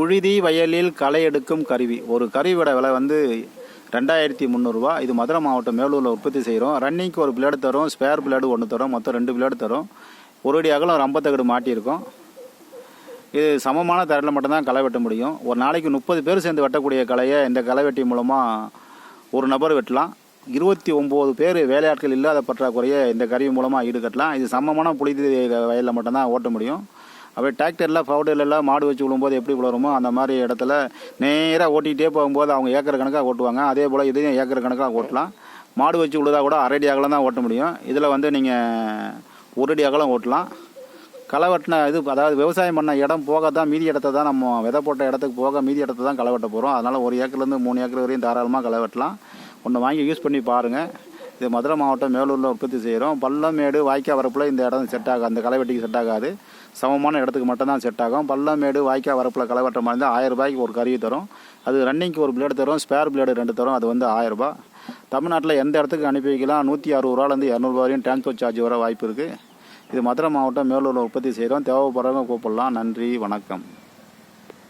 புழுதி வயலில் களை எடுக்கும் கருவி. ஒரு கருவியோட விலை வந்து ரெண்டாயிரத்தி முந்நூறுரூவா இது மதுரை மாவட்டம் மேலூரில் உற்பத்தி செய்கிறோம் ரன்னிங்க்கு ஒரு பிளேடு தரும் ஸ்பேர் பிளேடு ஒன்று தரும் மொத்தம் ரெண்டு பிளேடு தரும். ஒரு அடி அகலம் ஒரு ஐம்பத்தகடு மாட்டியிருக்கோம். இது சமமான தரையில் மட்டும்தான் களை வெட்ட முடியும். ஒரு நாளைக்கு முப்பது பேர் சேர்ந்து வெட்டக்கூடிய களையை இந்த களை வெட்டி மூலமாக ஒரு நபர் வெட்டலாம். இருபத்தி ஒம்பது பேர் வேலையாட்கள் இல்லாத பற்றாக்குறையை இந்த கருவி மூலமாக ஈடுகட்டலாம். இது சமமான புளிதி வயலில் மட்டும்தான் ஓட்ட முடியும். அப்படியே டிராக்டரில் ஃபவுடர்லாம் மாடு வச்சு விழும்போது எப்படி விழுறமோ அந்த மாதிரி இடத்துல நேராக ஓட்டிகிட்டே போகும்போது அவங்க ஏக்கர் கணக்காக ஓட்டுவாங்க. அதே போல் இதையும் ஏக்கர் கணக்காக ஓட்டலாம். மாடு வச்சு விழுதா கூட அரை அடி அகலம் தான் ஓட்ட முடியும். இதில் வந்து நீங்கள் ஒரு அடி அகலம் ஓட்டலாம். களை வெட்டின இது அதாவது விவசாயம் பண்ண இடம் போக தான் மீதி இடத்த தான் நம்ம விதை போட்ட இடத்துக்கு போக மீதி இடத்த தான் களை வெட்ட போகிறோம் அதனால் ஒரு ஏக்கர்லேருந்து மூணு ஏக்கர் வரையும் தாராளமாக களை வெட்டலாம் ஒன்று வாங்கி யூஸ் பண்ணி பாருங்கள் இது மதுரை மாவட்டம் மேலூரில் உற்பத்தி செய்கிறோம். பள்ளம் மேடு வாய்க்கா வரப்பில் இந்த இடம் செட் ஆகாது அந்த களைவெட்டிக்கு செட் ஆகாது. சமமான இடத்துக்கு மட்டும்தான் செட் ஆகும். பள்ளமேடு வாய்க்கா வரப்பில் களைவெட்டம் மாதிரி இருந்தால் ஆயிரம் ரூபாய்க்கு ஒரு கருவி தரும். அது ரன்னிங்க்கு ஒரு பிளேடு தரும் ஸ்பேர் பிளேடு ரெண்டு தரும். அது வந்து ஆயிரரூபா தமிழ்நாட்டில் எந்த இடத்துக்கு அனுப்பி வைக்கலாம்? நூற்றி அறுபது ரூபாலேருந்து இரநூறுபா வரையும் டிரான்ஸ்போர்ட் சார்ஜ் வர வாய்ப்பு இருக்குது இது மதுரை மாவட்டம் மேலூரில் உற்பத்தி செய்கிறோம். தேவைப்படுறவங்க கூப்பிடலாம். நன்றி வணக்கம்.